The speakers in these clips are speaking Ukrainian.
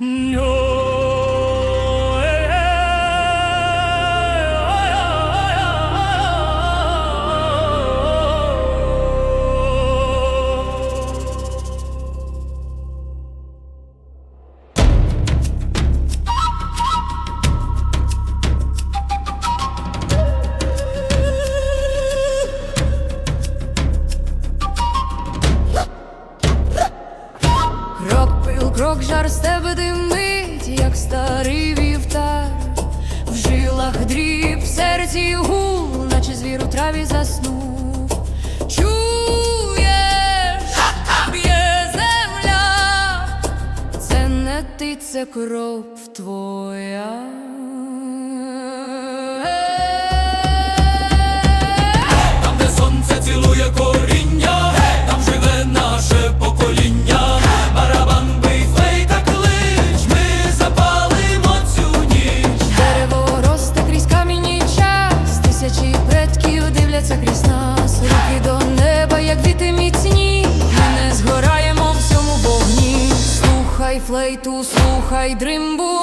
No. Пил, жар з тебе димить, як старий вівтар. В жилах дріб, в серці гул, наче звір у траві заснув. Чуєш, б'є земля, це не ти, це кров твоя. Дивляться крізь нас, руки до неба, як діти міцні, ми не згораємо в цьому вогні. Слухай флейту, слухай дримбу,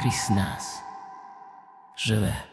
Крізь нас живе